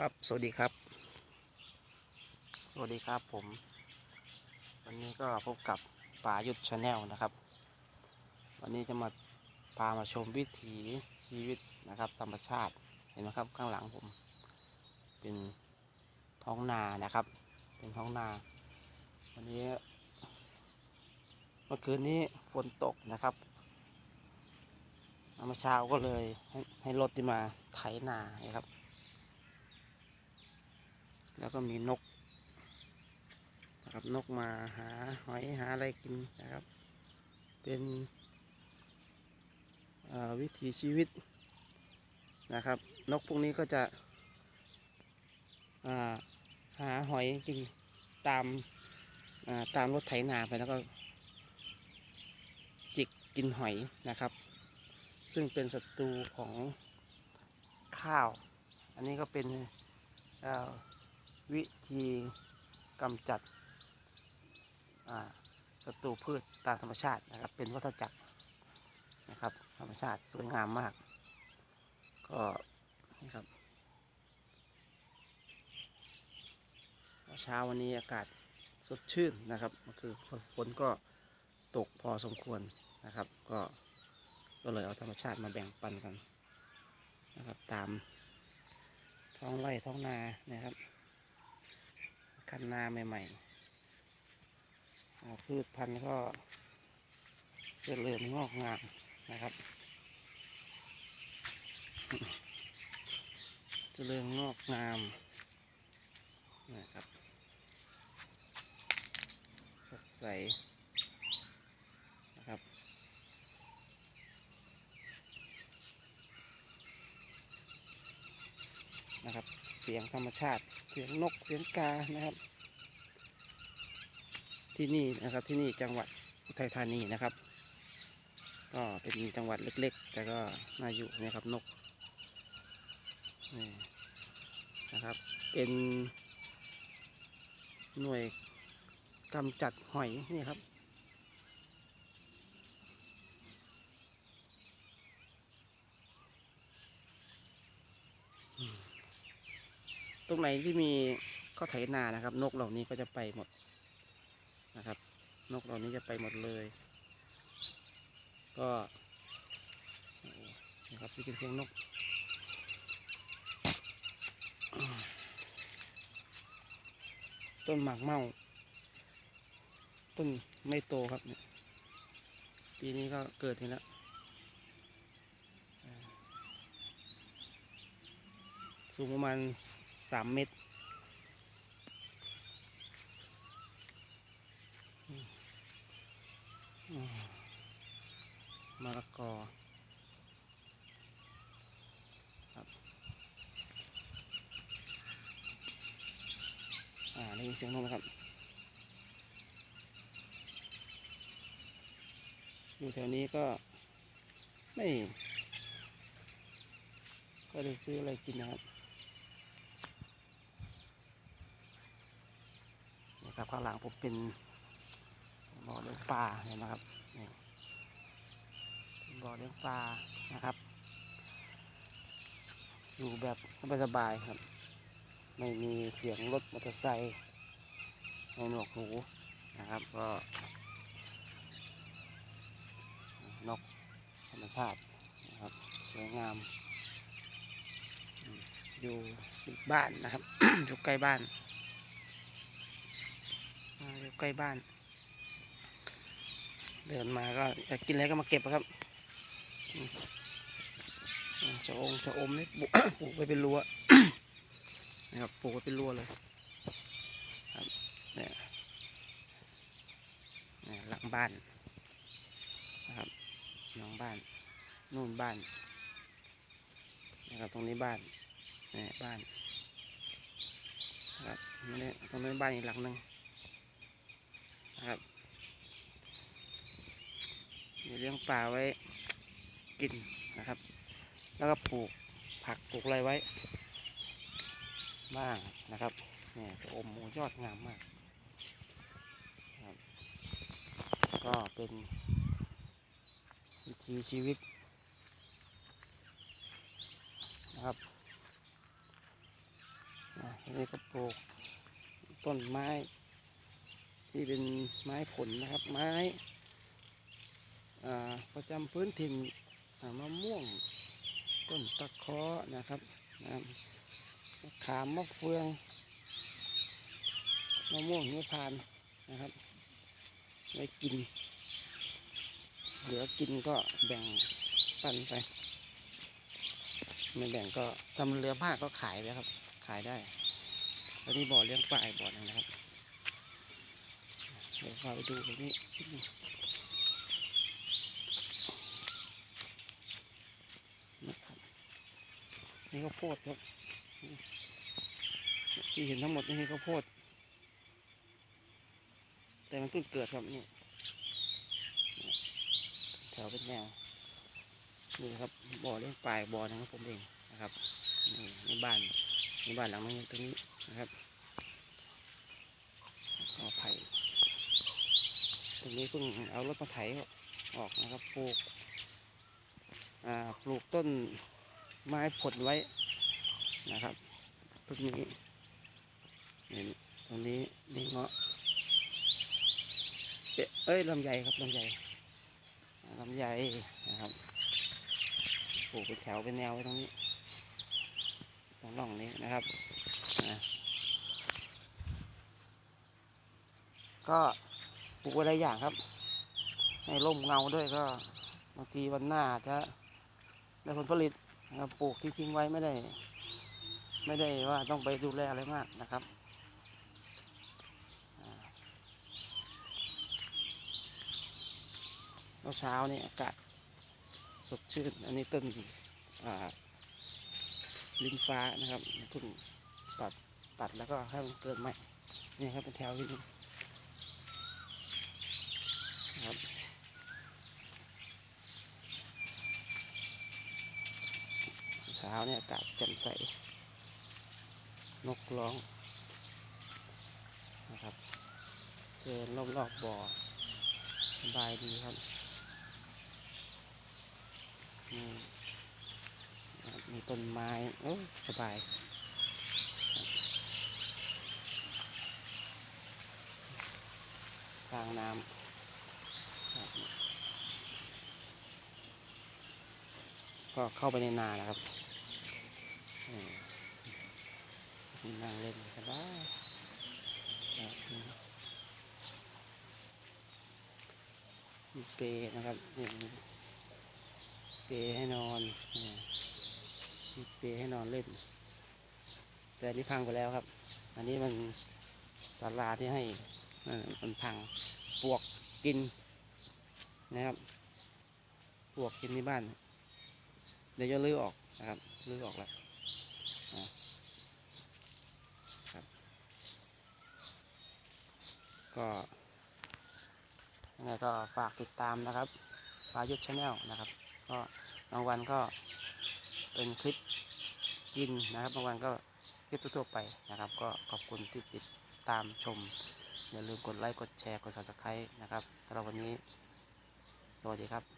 ครับ สวัสดีครับ สวัสดีครับผม วันนี้ก็พบกับป่ายุทธชาแนลนะครับ วันนี้จะมาพามาชมวิถีชีวิตนะครับ ธรรมชาติ เห็นไหมครับ ข้างหลังผม เป็นท้องนานะครับ เป็นท้องนา วันนี้ เมื่อคืนนี้ฝนตกนะครับเมื่อเช้าก็เลยให้ให้รถที่มาไถนานะครับ แล้วก็มีนกนะครับนกมาหาหอยหาอะไรกินนะครับ เป็นวิถีชีวิตนะครับ นกพวกนี้ก็จะาหาหอยกินตามาตามรถไถนาไปแล้วก็ จิกกินหอยนะครับ ซึ่งเป็นศัตรูของข้าว อันนี้ก็เป็นอ่อ วิธีกำจัดศัตรูพืชตามธรรมชาตินะครับ เป็นวัฏจักรนะครับ ธรรมชาติสวยงามมาก ก็นี่ครับเช้าวันนี้อากาศสดชื่นนะครับคือฝนก็ตกพอสมควรนะครับ ก็ก็เลยเอาธรรมชาติมาแบ่งปันกันนะครับ ตามท้องไร่ท้องนานะครับ คันนาใหม่ๆพืชพันธุ์ก็เจริญงอกงามนะครับเจริญงอกงามนะครับสดใสนะครับนะครับ เสียงธรรมชาติ เสียงนกเสียงกานะครับ ที่นี่นะครับที่นี่จังหวัดอุทัยธานีนะครับ ก็เป็นจังหวัดเล็กๆ แต่ก็น่าอยู่นะครับนกนี่นะครับ เป็นหน่วยกำจัดหอยนี่ครับ ตรงไหนที่มีข้าวไถนานะครับ นกเหล่านี้ก็จะไปหมดนะครับ นกเหล่านี้จะไปหมดเลย ก็นี่ครับนี่เป็นเสียงนกต้นหมากเมาต้นไม่โตครับปีนี้ก็เกิดทีแล้วสูงประมาณ สามเมตรมมะละกอครับอ่าได้ยินเสียงนกไหมครับอยู่แถวนี้ก็ไม่ ก็ได้ซื้ออะไรกินนะครับ นี่ครับข้างหลังผมเป็นบ่อเลี้ยงปลาเห็นไหมครับนี่บ่อเลี้ยงปลานะครับ อยู่แบบสบายๆครับ ไม่มีเสียงรถมอเตอร์ไซค์ในหนวกหูนะครับก็นกธรรมชาตินะครับสวยงาม อยู่บ้านนะครับอยู่ใกล้บ้าน อยู่ใกล้บ้าน เดินมาก็อยากกินอะไรก็มาเก็บครับอืมอ่าชะองชะอมนี่ปลูกปลูกไว้เป็นรั้วนะครับปลูกไว้เป็นรั้วเลยครับเนี่ยเนี่ยหลังบ้านนะครับหลังบ้านนู่นบ้านนะครับตรงนี้บ้านเนี่ยบ้านนะครับนี่ตรงนี้บ้านอีกหลังหนึ่ง นะครับมีเลี้ยงปลาไว้กินนะครับ แล้วก็ปลูกผักปลูกอะไรไว้ บ้างนะครับเนี่ยอมมูยอดงามมากก็เป็นวิถีชีวิตนะครับนี่ก็ปลูกต้นไม้ ที่เป็นไม้ผลนะครับ ไม้ประจำพื้นถิ่นมะม่วงต้นตะเคาะนะครับขามมะเฟืองมะม่วงหิมพานนะครับไว้กิน เหลือกินก็แบ่งปันไปไม่แบ่งก็ทำเรือผ้าก็ขายไปครับ ขายได้แล้วนี่บ่อเลี้ยงปลาอีกบ่อหนึงนะครับ ดี๋ยวพาไปดูตรงนี้นะครับนี่ข้าวโพดครับที่เห็นทั้งหมดนี่คือข้าวโพด แต่มันเพิ่งเกิดครับนี่แถวเป็นแนวนี่ครับบ่อเลี้ยงปลาอีกบ่อนึงของผมเองนะครับนี่ในบ้านในบ้านหลังนี้ตรงนี้นะครับกอไผ่ ตรงนี้เพิ่งเอารถมาไถออกนะครับปลูกปลูกต้นไม้ผลไว้นะครับต้นนี้เนี่ตรงนี้นี่เงาะเอ๊ะเอ้ยลำไยครับลำไยอ่ลำไยนะครับปลูกเป็นแถวเป็นแนวไว้ตรงนี้ตรงร่องนี้นะครับก็ ปลูกไว้หลายอย่างครับให้ร่มเงาด้วยก็บางทีวันหน้าจะได้ผลผลิตนะครับปลูกที่ทิ้งไว้ไม่ได้ ไม่ได้ว่าต้องไปดูแลอะไรมากนะครับเช้านี่อากาศสดชื่น อันนี้ต้นลิ้นฟ้านะครับเพิ่งตัดตัดแล้วก็ให้มันเกิดใหม่นี่ครับเป็นแถวที่นะครับเช้าเนี่ยอากาศแจ่มใส นกร้องนะครับเดินรอบๆบบ่อสบายดีครับนี่มีต้นไม้โอ้สบายทางน้ำก็เข้าไปในนานะครับ นั่งเล่นสบายมีเปรย์นะครับนี่เปรย์ให้นอนมีเปรย์ให้นอนเล่น แต่นนี้พังไปแล้วครับ อันนี้มันศาลาที่ให้มันพังปวกกินนะครับปวกกินที่บ้าน เดี๋ยวจะลื้อออกนะครับลื้อออกแล้ว ครับก็ยังไงก็ฝากติดตามนะครับปายุทธชาแนลนะครับ ก็บางวันก็เป็นคลิปกินนะครับบางวันก็คลิปทั่วๆไปนะครับ ก็ขอบคุณที่ติดตามชม อย่าลืมกดไลค์กดแชร์กด subscribe นะครับสำหรับวันนี้ สวัสดีครับ